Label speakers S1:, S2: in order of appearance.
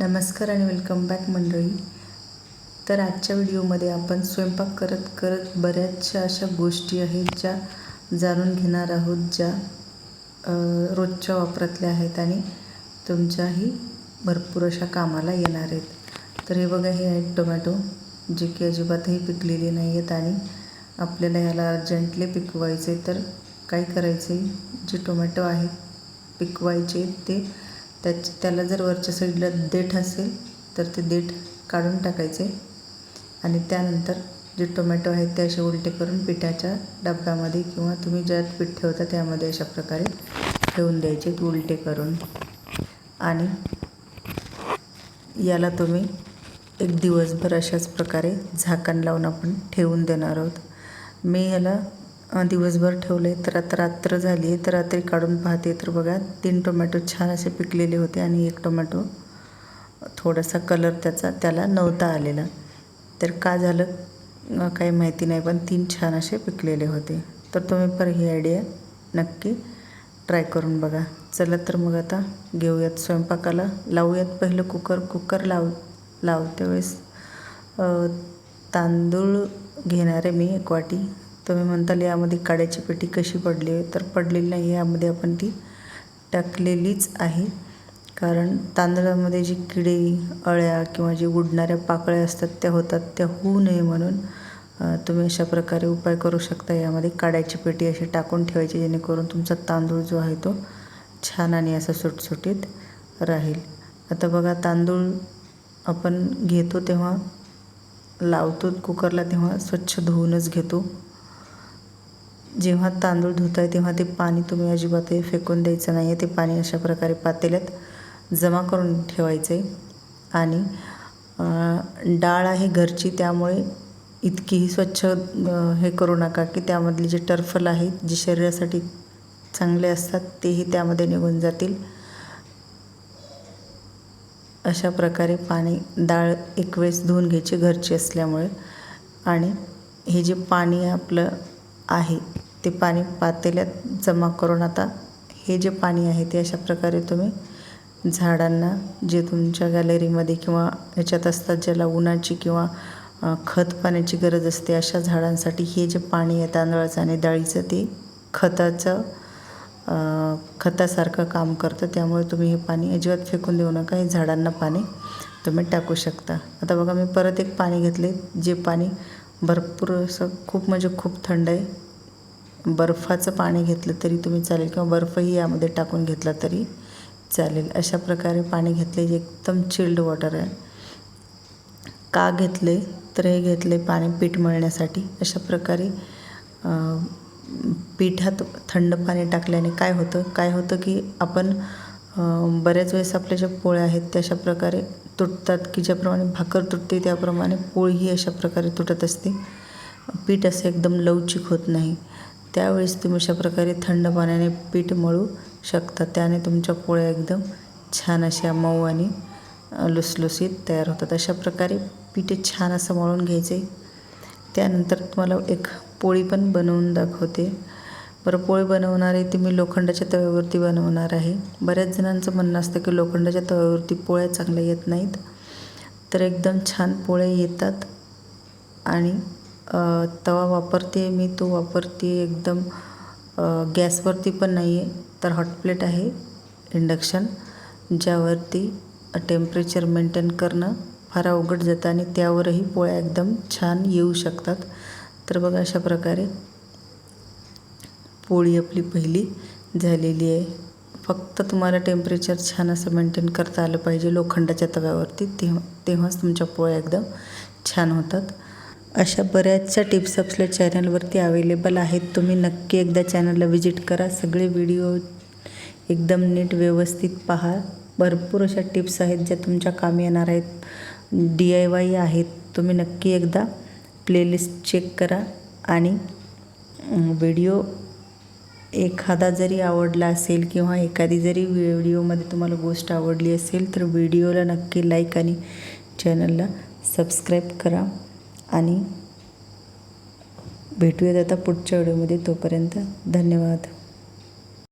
S1: नमस्कार आणि welcome back मंडळी. तर आजच्या व्हिडिओमध्ये आपण स्वयंपाक करत करत बऱ्याचशा अशा गोष्टी आहेत ज्या जाणून घेणार आहोत ज्या रोजच्या वापरातल्या आहेत आणि तुमच्याही भरपूर अशा कामाला येणार आहेत. तर हे बघा हे आहेत टोमॅटो जे की अजिबातही पिकलेले नाही आहेत आणि आपल्याला ह्याला अर्जंटली पिकवायचे तर काय करायचे जे टोमॅटो आहेत पिकवायचे ते त्याच त्याला जर वरच्या साईडला देठ असेल तर ते देठ काढून टाकायचे. आणि त्यानंतर जे टोमॅटो आहेत ते असे उलटे करून पिठाच्या डब्यामध्ये किंवा तुम्ही ज्यात पीठ ठेवता त्यामध्ये अशा प्रकारे ठेवून द्यायचे उलटे करून. आणि याला तुम्ही एक दिवसभर अशाच प्रकारे झाकण लावून आपण ठेवून देणार आहोत. मी ह्याला दिवसभर ठेवले. तर आता रात्र झाली आहे. तर रात्री काढून पाहते. तर बघा तीन टोमॅटो छान असे पिकलेले होते आणि एक टोमॅटो थोडासा कलर त्याचा त्याला नव्हता आलेला. तर का झालं? काही माहिती नाही पण तीन छान असे पिकलेले होते. तर तुम्ही पर ही आयडिया नक्की ट्राय करून बघा. चला तर मग आता घेऊयात स्वयंपाकाला. लावूयात पहिलं कुकर कुकर लाव लावते वेळेस. तांदूळ घेणार आहे मी एक वाटी. तुम्ही म्हणताल यामध्ये काड्याची पेटी कशी पडली तर पडलेली नाही यामध्ये आपण ती टाकलेलीच आहे. कारण तांदळामध्ये जी किडे अळ्या किंवा जे उडणाऱ्या पाकळ्या असतात त्या होतात त्या होऊ नये म्हणून तुम्ही अशा प्रकारे उपाय करू शकता. यामध्ये काड्याची पेटी अशी टाकून ठेवायची जेणेकरून तुमचा तांदूळ जो आहे तो छान आणि असा सुटसुटीत राहील. आता बघा तांदूळ आपण घेतो तेव्हा लावतो कुकरला तेव्हा स्वच्छ धुवूनच घेतो. जेव्हा तांदूळ धुताय तेव्हा ते पाणी तुम्ही अजिबातही फेकून द्यायचं नाही आहे ते पाणी अशा प्रकारे पातेल्यात जमा करून ठेवायचं आहे आणि डाळ आहे घरची त्यामुळे इतकीही स्वच्छ हे करू नका की त्यामधले जे टर्फल आहेत जे शरीरासाठी चांगले असतात तेही त्यामध्ये निघून जातील. अशा प्रकारे पाणी डाळ एक वेळेस धुवून घ्यायची घरची असल्यामुळे. आणि हे जे पाणी आपलं आहे ते पाणी पातेल्यात जमा करून आता हे जे पाणी आहे ते अशा प्रकारे तुम्ही झाडांना जे तुमच्या गॅलरीमध्ये किंवा ह्याच्यात असतात ज्याला उन्हाची किंवा खत पाण्याची गरज असते अशा झाडांसाठी हे जे पाणी आहे तांदळाचं आणि डाळीचं ते खताचं खतासारखं काम करतं. त्यामुळे तुम्ही हे पाणी अजिबात फेकून देऊ नका. हे झाडांना पाणी तुम्ही टाकू शकता. आता बघा मी परत एक पाणी घेतले जे पाणी भरपूर असं खूप म्हणजे खूप थंड आहे. बर्फाचं पाणी घेतलं तरी तुम्ही चालेल किंवा बर्फही यामध्ये टाकून घेतला तरी चालेल. अशा प्रकारे पाणी घेतले जे एकदम चिल्ड वॉटर आहे. का घेतले? तर हे घेतले पाणी पीठ मळण्यासाठी. अशा प्रकारे पिठात थंड पाणी टाकल्याने काय होतं? काय होतं की आपण बऱ्याच वेळेस आपल्या ज्या पोळ्या आहेत त्या अशा प्रकारे तुटतात की ज्याप्रमाणे भाकर तुटते त्याप्रमाणे पोळीही अशा प्रकारे तुटत असते. पीठ असं एकदम लवचिक होत नाही. त्यावेळेस तुम्ही अशा प्रकारे थंड पाण्याने पीठ मळू शकता. त्याने तुमच्या पोळ्या एकदम छान अशा मऊ आणि लुसलुसीत तयार होतात. अशा प्रकारे पीठ छान असं मळून घ्यायचे. त्यानंतर तुम्हाला एक पोळी पण बनवून दाखवते. बरं पोळी बनवणारे तुम्ही ती मी लोखंडाच्या तव्यावरती बनवणार आहे. बऱ्याच जणांचं म्हणणं असतं की लोखंडाच्या तव्यावरती पोळ्या चांगल्या येत नाहीत. तर एकदम छान पोळ्या येतात आणि तवा वापरते मी तो वापरते एकदम गॅसवरती पण नाही आहे तर हॉटप्लेट आहे इंडक्शन ज्यावरती टेम्परेचर मेंटेन करणं फार अवघड जातं आणि त्यावरही पोळ्या एकदम छान येऊ शकतात. तर बघा अशा प्रकारे पोळी आपली पहिली झालेली आहे. फक्त तुम्हाला टेम्परेचर छान असं मेंटेन करता आलं पाहिजे लोखंडाच्या तव्यावरती तेव्हा तेव्हाच तुमच्या पोळ्या एकदम छान होतात. अशा बऱ्याचशा टिप्स आपल्या चॅनलवरती अवेलेबल आहेत. तुम्ही नक्की एकदा चॅनलला व्हिजिट करा. सगळे व्हिडिओ एकदम नीट व्यवस्थित पहा. भरपूर अशा टिप्स आहेत ज्या तुमच्या कामी येणार आहेत. डी आय वाय आहेत. तुम्ही नक्की एकदा प्लेलिस्ट चेक करा. आणि व्हिडिओ एखादा जरी आवडला असेल किंवा एखादी जरी व्हिडिओमध्ये तुम्हाला गोष्ट आवडली असेल तर व्हिडिओला नक्की लाईक आणि चॅनलला सबस्क्राईब करा. आणि भेटूयात आता पुढच्या व्हिडिओमध्ये तोपर्यंत धन्यवाद.